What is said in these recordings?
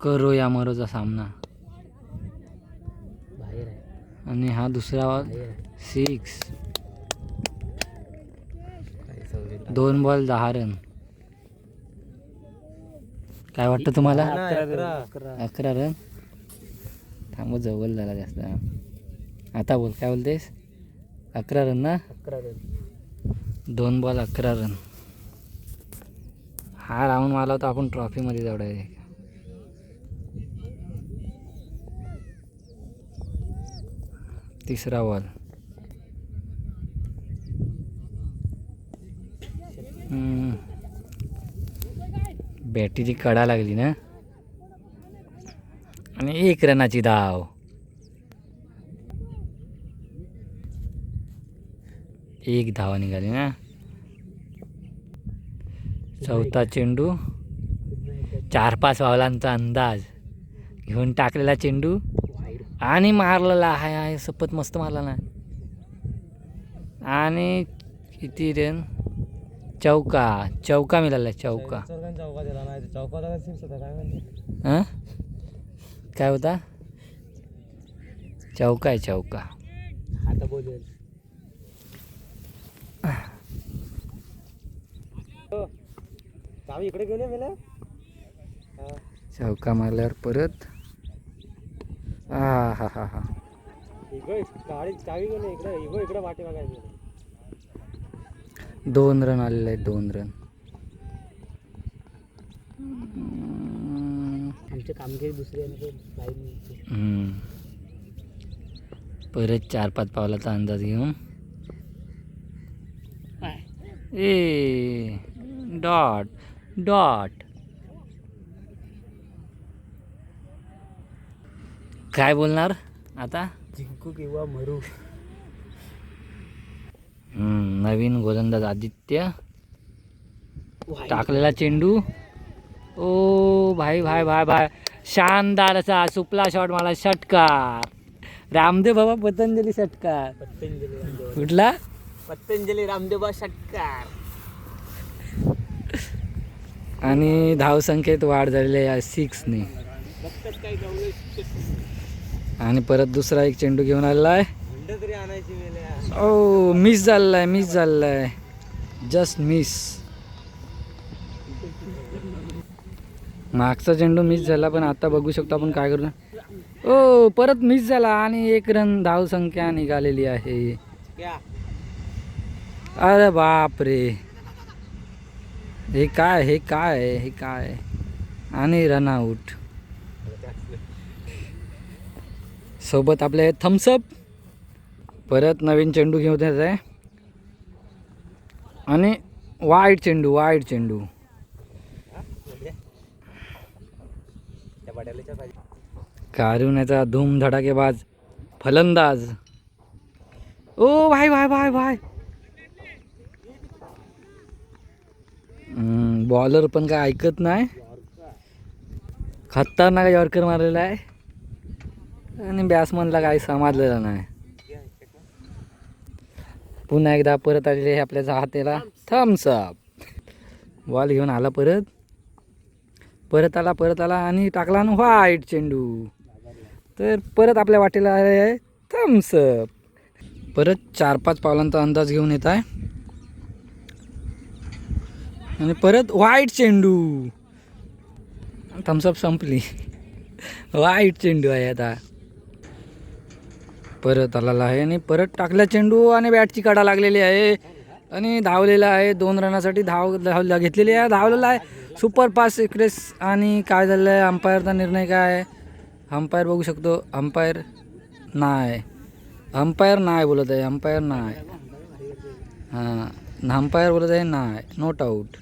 करो या मरोचा सामना. बाहेर आहे. आणि हा दुसरा सिक्स दोन बॉल दहा रन काय वाटतं तुम्हाला? अकरा अकरा रन थांब जवळ झाला जास्त. आता बोल काय बोलतेस? अकरा रन ना? अकरा रन दोन बॉल अकरा रन हा राऊंड मारला होता आपण ट्रॉफीमध्ये जाऊ तिसरा बॉल बॅटरी कडा लागली ना. आणि एक रनाची धाव. एक धावा निघाली ना. चौथा चेंडू. चार पाच वावलांचा अंदाज. घेऊन टाकलेला चेंडू. आणि मारलेला आहे आहे सपत मस्त मारला ना. आणि किती रन चौका चौका मिळाला चौका. चौका नाही चौका काय हां? काय होता? चौका आहे चौका. आता बोलेल इकडे घेऊन चौका मारल्यावर परत. हा हा हा हा. इकडे गाडी चावी घेऊन ये इकडे इकडे इकडे वाटे बघायची दोन रन आलेले आहेत दोन रन. आमची कामगिरी दुसरी. परत चार पाच पावलाचा अंदाज घेऊन ए डॉट डॉट काय बोलणार आता? जिंकू किंवा मरू. नवीन गोलंदाज आदित्य. टाकलेला चेंडू. ओ भाई भाई भाई भाई. शानदार असा सुपला शॉट मला षटकार. रामदेव बाबा पतंजली षटकार. पतंजली कुठला? पतंजली रामदेव षटकार. आणि धावसंख्येत वाढ झालेली आहे सिक्सने आणि परत दुसरा एक चेंडू घेऊन आलेला आहे. ओ मिस झालेला आहे मिस झालेला आहे. जस्ट मिस मागचा चेंडू मिस झाला पण आता बघू शकतो आपण काय करू. ओ परत मिस झाला आणि एक रन धावसंख्या निघालेली आहे. अरे बाप रे हे काय हे काय आहे? हे काय? आणि रन आऊट सोबत आपले थम्सअप परत नवीन चेंडू घेऊन येत आहे आणि वाईट चेंडू वाईट चेंडू. त्या बड्यालाच्या कारुण्याचा धूम धडाकेबाज फलंदाज. ओ भाय भाय भाय भाय बॉलर पण काय ऐकत नाही. खतरनाक यॉर्कर मारलेला आहे. आणि बॅट्समनला काही समजलेलं नाही. पुन्हा एकदा परत आलेले हे आपल्या हातेला थम्सअप बॉल घेऊन आला परत. परत आला परत आला आणि टाकला ना व्हाईट चेंडू. तर परत आपल्या वाटेला आले आहे. थम्सअप परत चार पाच पावलांचा अंदाज घेऊन येत आहे. आणि परत व्हाईट चेंडू. थम्सअप संपली. व्हाईट चेंडू आहे आता. परत आलेला आहे आणि परत टाकला चेंडू आणि बॅटची काढा लागलेली आहे. आणि धावलेला आहे. दोन रनासाठी धाव धाव घेतलेली आहे. धावलेला आहे. सुपर पास एक्सप्रेस आणि काय झालं आहे अंपायरचा निर्णय काय? आहे अंपायर बघू शकतो. अंपायर नाही अंपायर नाही बोलत आहे. अंपायर नाही हां. अंपायर बोलत आहे नाही नोट आऊट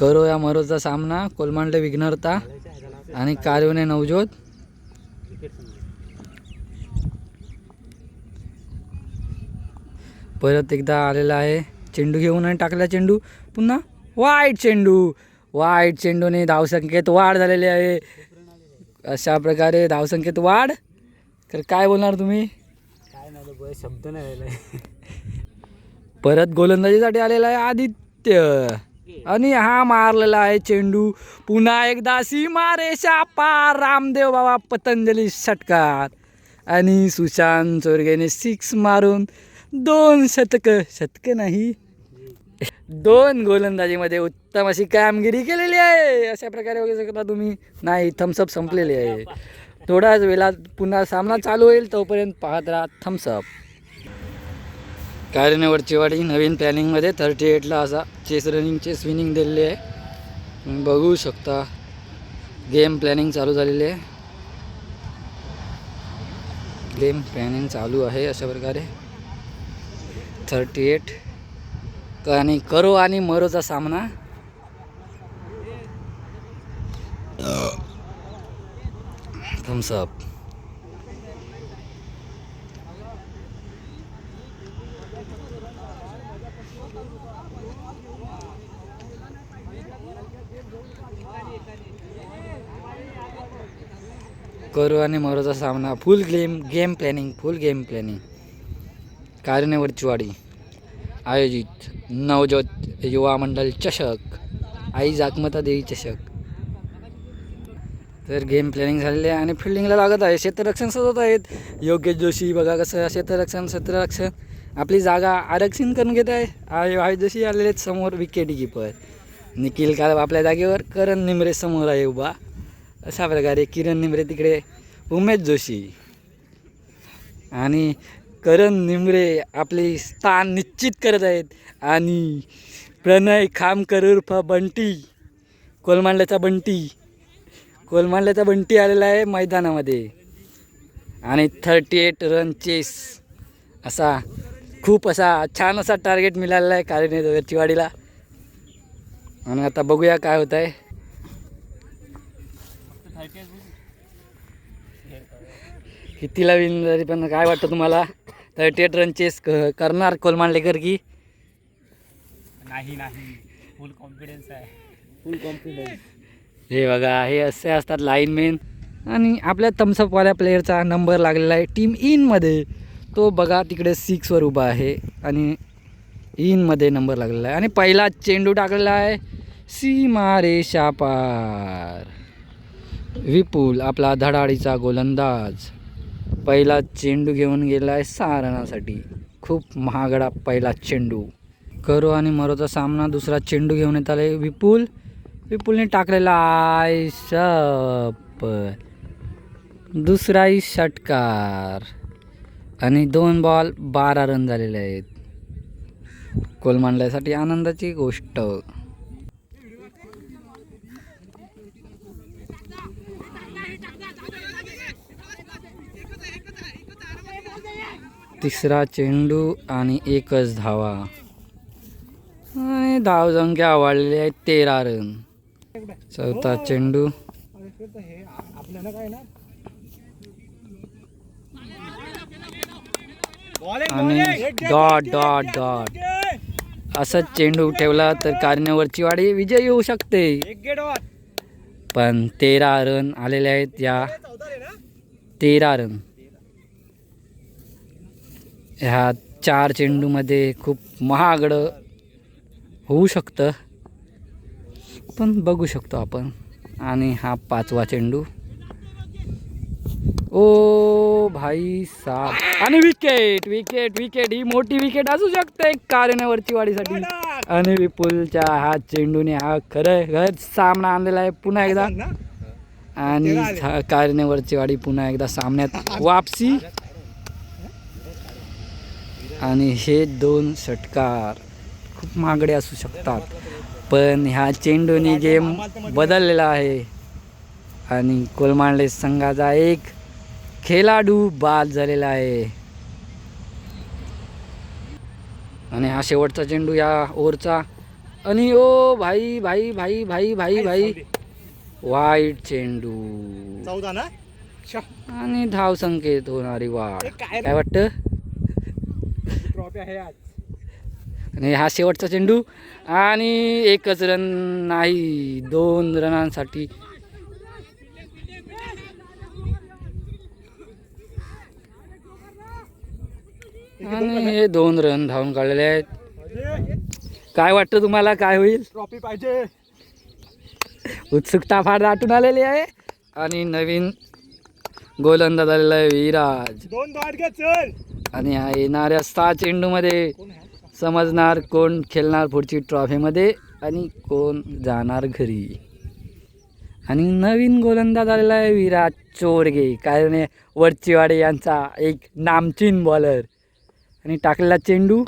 करो या मरोचा सामना कोलमांडले विघ्नरता आणि कारविने नवजोत परत एकदा आलेला आहे चेंडू घेऊन आणि टाकला चेंडू. पुन्हा वाईट चेंडू. वाईट चेंडूने धावसंख्येत वाढ झालेली आहे. अशा प्रकारे धावसंख्येत वाढ. तर काय बोलणार तुम्ही? काय नाही शब्द नाही परत गोलंदाजीसाठी आलेला आहे आदित्य. आणि हा मारलेला आहे चेंडू. पुन्हा एकदा सीमा रेषा पार. रामदेव बाबा पतंजली षटकार. आणि सुशांत चोरगेने सिक्स मारून दोन शतक शतक नाही. दोन गोलंदाजीमध्ये उत्तम अशी कामगिरी केलेली आहे. अशा प्रकारे बघू शकता तुम्ही. नाही थम्सअप संपलेली आहे. थोड्याच वेळात पुन्हा सामना चालू होईल. तोपर्यंत पाहत राहा थम्सअप कार्यानवरची वाडी नवीन प्लॅनिंगमध्ये थर्टी एटला असा चेस रनिंगचे स्विनिंग दिलेली आहे. तुम्ही बघू शकता. गेम प्लॅनिंग चालू झालेली आहे. गेम प्लॅनिंग चालू आहे अशा प्रकारे. थर्टी एट आणि करो आणि मरोचा सामना. थम्सअप करू आणि मरोचा सामना. Full game game planning full game planning कार्यानवरची वाडी. आयोजित नवजोत युवा मंडळ चषक. आई जाकमता देवी चषक. तर गेम प्लॅनिंग झालेली आहे आणि फिल्डिंगला लागत आहे. क्षेत्ररक्षण सजवत आहेत. योगेश जोशी बघा कसं क्षेत्ररक्षण क्षेत्ररक्षण. आपली जागा आरक्षण करून घेत आहे. आय जोशी आलेले आहेत समोर विकेट किपर निखिल काल आपल्या जागेवर करण निमरे समोर आहे उभा. अशा प्रकारे किरण निमरे तिकडे उमेश जोशी. आणि करण निमरे आपले स्थान निश्चित करत आहेत. आणि प्रणय खामकर उर्फ बंटी कोलमांडल्याचा बंटी कोलमांडल्याचा बंटी आलेला आहे मैदानामध्ये. आणि थर्टी एट रन चेस असा खूप असा छान असा टार्गेट मिळालेला आहे कार्याने चिवाडीला आणि आता बघूया काय होत आहे कितीला विन तरी पण काय वाटतं तुम्हाला? थर्टी एट रन चेस क- करणार कोलमांडलेकर की? नाही नाही. फुल कॉन्फिडन्स आहे. फुल कॉन्फिडन्स हे बघा हे असे असतात लाईनमेन आणि आपल्या थम्सअपवाल्या प्लेअरचा नंबर लागलेला आहे टीम इनमध्ये तो बघा तिकडे सिक्सवर उभा आहे. आणि इनमध्ये नंबर लागलेला आहे. आणि पहिला चेंडू टाकलेला आहे सीमा रेषा पार. विपुल आपला धडाडीचा गोलंदाज. पहिला चेंडू घेऊन गेला आहे सहा रनासाठी खूप महागडा पहिला चेंडू. करो आणि मरोचा सामना दुसरा चेंडू घेऊन येत आले विपुल. विपुलने टाकलेला आहे शप दुसराही षटकार. आणि दोन बॉल बारा रन झालेले आहेत. कोलमांडल्यासाठी आनंदाची गोष्ट. तिसरा चेंडू आणि एकच धावा. आणि धावसंख्या वाढलेली आहे तेरा रन. चौथा चेंडू. आणि डॉट डॉट डॉट असं चेंडू ठेवला तर कारण्यावरची वाडी विजय येऊ शकते. पण तेरा रन आलेले आहेत या तेरा रन. ह्या चार चेंडूमध्ये खूप महागडं होऊ शकतं. पण बघू शकतो आपण. आणि हा पाचवा चेंडू. ओ भाई साब. आणि विकेट विकेट विकेट ही मोठी विकेट असू शकते कार्यावरची वाढीसाठी. आणि विपुलच्या हा चेंडूने हा खरं खरं सामना आणलेला आहे पुन्हा एकदा. आणि कार्यावरची वाडी पुन्हा एकदा सामन्यात वापसी. आणि हे दोन षटकार खूप महागडे असू शकतात. पण ह्या चेंडूने गेम बदललेला आहे. आणि कोलमांडले संघाचा एक खेळाडू बाद झालेला आहे. आणि हा शेवटचा चेंडू या ओव्हरचा आणि ओ भाई भाई भाई भाई भाई भाई. वाईट चेंडू. आणि धाव संकेत होणारी वाढ काय वाटतं? आणि हा शेवटचा चेंडू. आणि एकच रन नाही दोन रनांसाठी. आणि हे दोन रन धावून काढलेले आहेत. काय वाटतं तुम्हाला? काय होईल? ट्रॉफी पाहिजे. उत्सुकता फार दाटून आलेली आहे. आणि नवीन गोलंदाज आलेला आहे विराज दोन चल. आणि येणाऱ्या सहा चेंडूमध्ये समजणार कोण खेळणार पुढची ट्रॉफीमध्ये आणि कोण जाणार घरी. आणि नवीन गोलंदाज आलेला आहे विराट चोरगे. कारण वरचीवाडे यांचा एक नामचीन बॉलर आणि टाकलेला चेंडू?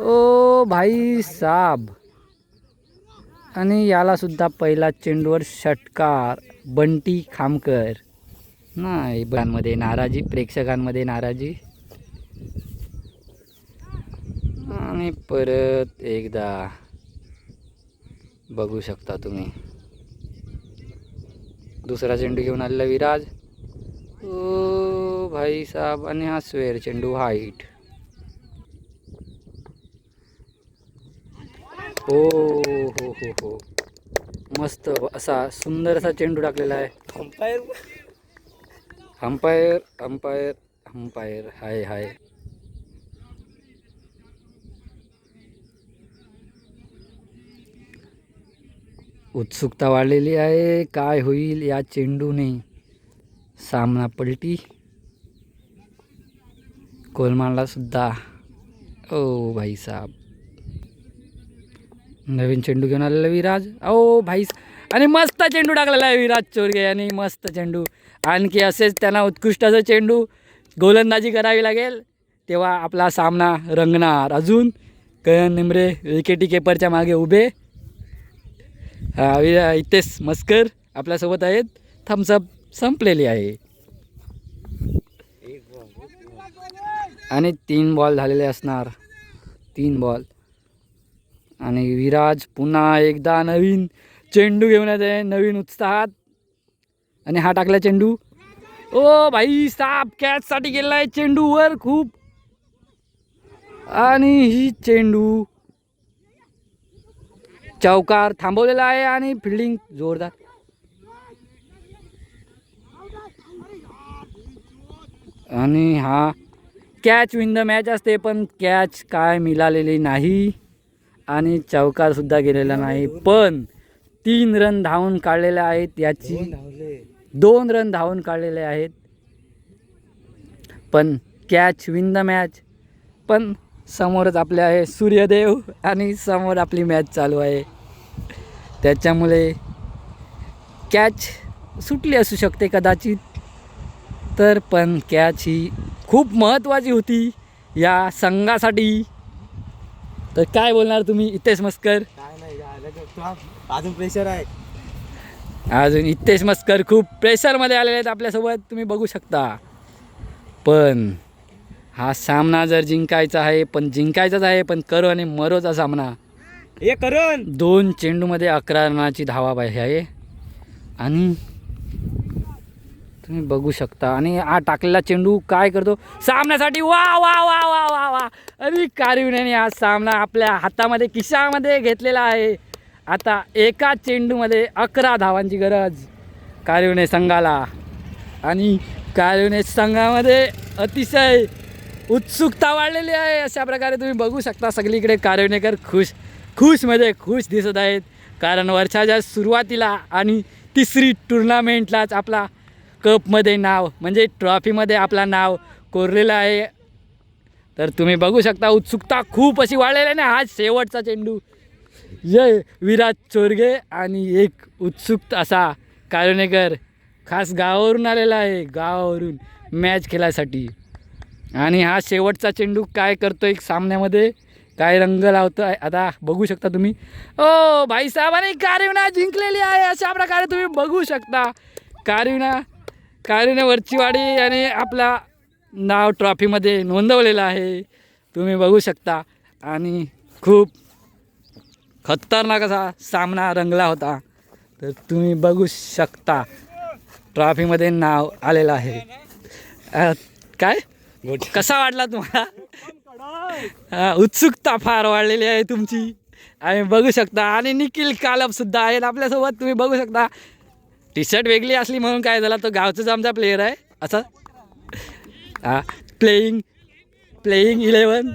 ओ भाई साब. आणि याला सुद्धा पहिला चेंडूवर षटकार बंटी खामकर. नाही मध्ये नाराजी प्रेक्षकांमध्ये नाराजी. आणि परत एकदा बघू शकता तुम्ही. दुसरा चेंडू घेऊन आलेला विराज. ओ भाई साहब आणि हा स्वेर चेंडू हाईट. हो हो हो हो. मस्त असा सुंदर असा चेंडू टाकलेला आहे. अंपायर अंपायर अंपायर अंपायर हाय हाय. उत्सुकता वाढलेली आहे. काय होईल या चेंडूने? सामना पलटी. कोलमानला सुद्धा. ओ भाई साहेब. नवीन चेंडू घेऊन आलेला विराज. ओ भाई आणि मस्त चेंडू टाकलेला आहे विराज चोरगे यांनी. मस्त चेंडू. आणखी असेच त्यांना उत्कृष्ट असं चेंडू गोलंदाजी करावी लागेल. तेव्हा आपला सामना रंगणार. अजून कयन निमरे विकेटी केपरच्या मागे उभे. हा, इथेच मस्कर आपल्यासोबत आहेत. थम्सअप संपलेली आहे. आणि तीन बॉल झालेले असणार. तीन बॉल आणि विराज पुन्हा एकदा नवीन चेंडू घेऊन येत आहे नवीन उत्साहात. आणि हा टाकला चेंडू. ओ भाई साप कॅचसाठी गेला आहे चेंडूवर खूप. आणि ही चेंडू चौकार थांबवलेला आहे आणि फिल्डिंग जोरदार. आणि हा कॅच विन द मॅच असते पण कॅच काय मिळालेली नाही. आणि चौकारसुद्धा गेलेला नाही पण तीन रन धावून काढलेले आहेत याची दोन रन धावून काढलेले आहेत. पण कॅच विन द मॅच पण समोरच आपले आहे सूर्यदेव आणि समोर आपली मॅच चालू आहे. त्याच्यामुळे कॅच सुटली असू शकते कदाचित. तर पण कॅच ही खूप महत्त्वाची होती या संघासाठी. तर काय बोलणार तुम्ही इथेच मस्कर? अजून प्रेशर आहे. अजून इथेच मस्कर खूप प्रेशरमध्ये आलेले आहेत आपल्यासोबत. तुम्ही बघू शकता. पण हा सामना जर जिंकायचा आहे पण जिंकायचाच आहे पण करो आणि मरोचा सामना. हे करण. दोन चेंडूमध्ये अकरा रनाची धावा पाहिजे आहे. आणि तुम्ही बघू शकता. आणि हा टाकलेला चेंडू काय करतो? सामन्यासाठी वा वा वा वा वा वा. आणि कारिवण्याने हा सामना आपल्या हातामध्ये खिशामध्ये घेतलेला आहे. आता एका चेंडूमध्ये अकरा धावांची गरज कारिवणे संघाला. आणि कारिवणे संघामध्ये अतिशय उत्सुकता वाढलेली आहे. अशा प्रकारे तुम्ही बघू शकता सगळीकडे कारवणेकर खुश खुशमध्ये खुश दिसत आहेत. कारण वर्षाच्या सुरुवातीला आणि तिसरी टुर्नामेंटलाच आपला कपमध्ये नाव म्हणजे ट्रॉफीमध्ये आपला नाव कोरलेलं आहे. तर तुम्ही बघू शकता उत्सुकता खूप अशी वाढलेली आहे ना. हा शेवटचा चेंडू. जय विराज चोरगे आणि एक उत्सुक असा कारवणेकर खास गावावरून आलेला आहे. गावावरून मॅच खेळायसाठी आणि हा शेवटचा चेंडू काय करतो एक सामन्यामध्ये? काय रंग लावतो आहे आता बघू शकता तुम्ही. ओ भाईसाहेब आणि कारिवना जिंकलेली आहे. अशा प्रकारे तुम्ही बघू शकता. कारिवना कारिवना वरचीवाडी आणि आपला नाव ट्रॉफीमध्ये नोंदवलेलं आहे. तुम्ही बघू शकता. आणि खूप खतरनाक असा सामना रंगला होता. तर तुम्ही बघू शकता. ट्रॉफीमध्ये नाव आलेलं आहे. काय? कसा वाटला तुम्हाला? उत्सुकता फार वाढलेली आहे तुमची. आणि बघू शकता. आणि निखिल कालप सुद्धा आहेत आपल्यासोबत. तुम्ही बघू शकता. टी शर्ट वेगळी असली म्हणून काय झाला? तो गावचाच आमचा प्लेअर आहे. असं? हा प्लेईंग प्लेईंग इलेवन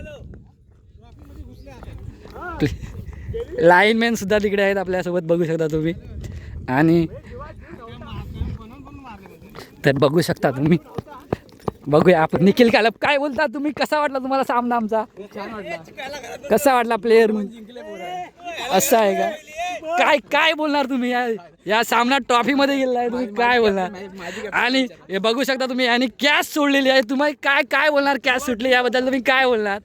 लाईनमॅन सुद्धा तिकडे आहेत आपल्यासोबत. बघू शकता तुम्ही. आणि तर बघू शकता तुम्ही. बघूया आपण. निखिल कालप काय बोलता तुम्ही? कसा वाटला तुम्हाला सामना आमचा? कसा वाटला प्लेअर असं आहे का? काय काय बोलणार तुम्ही? या या सामना ट्रॉफीमध्ये गेलेला आहे तुम्ही. काय बोलणार? आणि हे बघू शकता तुम्ही आणि कॅश सोडलेली आहे. तुम्ही काय काय बोलणार कॅश सुटली? याबद्दल तुम्ही काय बोलणार?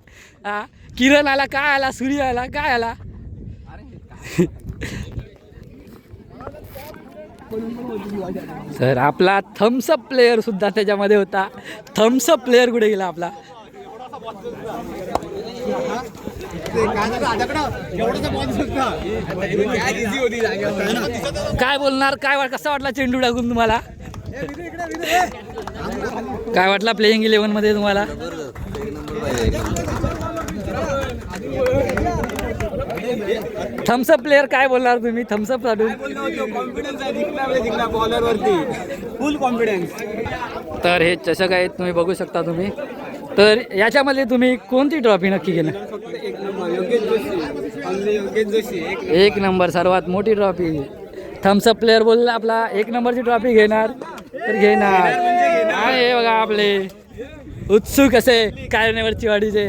किरण आला काय आला? सूर्य आला काय आला? सर आपला थम्सअप प्लेअर सुद्धा त्याच्यामध्ये होता. थम्सअप प्लेअर कुठे गेला आपला? काय बोलणार? काय कसा वाटला चेंडू टाकून तुम्हाला? काय वाटला? प्लेईंग इलेव्हनमध्ये तुम्हाला? थम्सअप प्लेअर काय बोलणार तुम्ही? थम्सअप काढून फुल कॉन्फिडन्स तर हे चषक आहेत तुम्ही बघू शकता तुम्ही. तर याच्यामध्ये तुम्ही कोणती ट्रॉफी नक्की घेणार एक नंबर सर्वात मोठी ट्रॉफी थम्सअप प्लेअर बोलला आपला एक नंबरची ट्रॉफी घेणार तर घेणार. आणि हे बघा आपले. उत्सुक असे कारणेवरची वाडीचे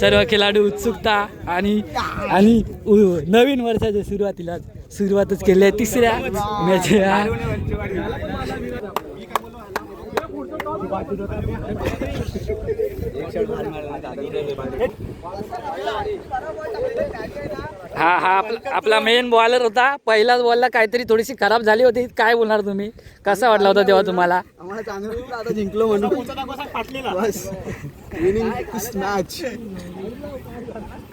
सर्व खेळाडू उत्सुकता आणि आणि नवीन वर्षाच्या सुरुवातीला सुरुवातच केली आहे तिसऱ्या मॅच हा हा आपला आपला मेन बॉलर होता. पहिलाच बॉलला काहीतरी थोडीशी खराब झाली होती. काय बोलणार तुम्ही? कसा वाटला होता तेव्हा तुम्हाला? आम्हाला चांगलं वाटलं. आता जिंकलो म्हणून. बस. विनिंग दिस मॅच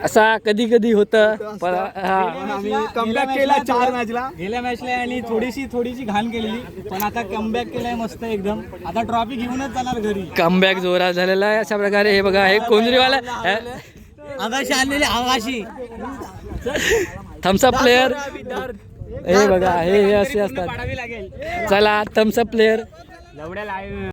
असा कधी कधी होतं. पण हा. आम्ही कमबॅक केला चार मॅचला गेल्या मॅचला आणि थोडीशी थोडीशी घाण केलेली. पण आता कमबॅक केलाय मस्त एकदम. आता ट्रॉफी घेऊनच जाणार घरी. कमबॅक जोरात झालेला आहे अशा प्रकारे. हे बघा हे कोंजरीवाला आगाशी आलेले आगाशी. थम्सअप प्लेअर हे बघा हे हे असे असतात. चला थम्सअप प्लेअर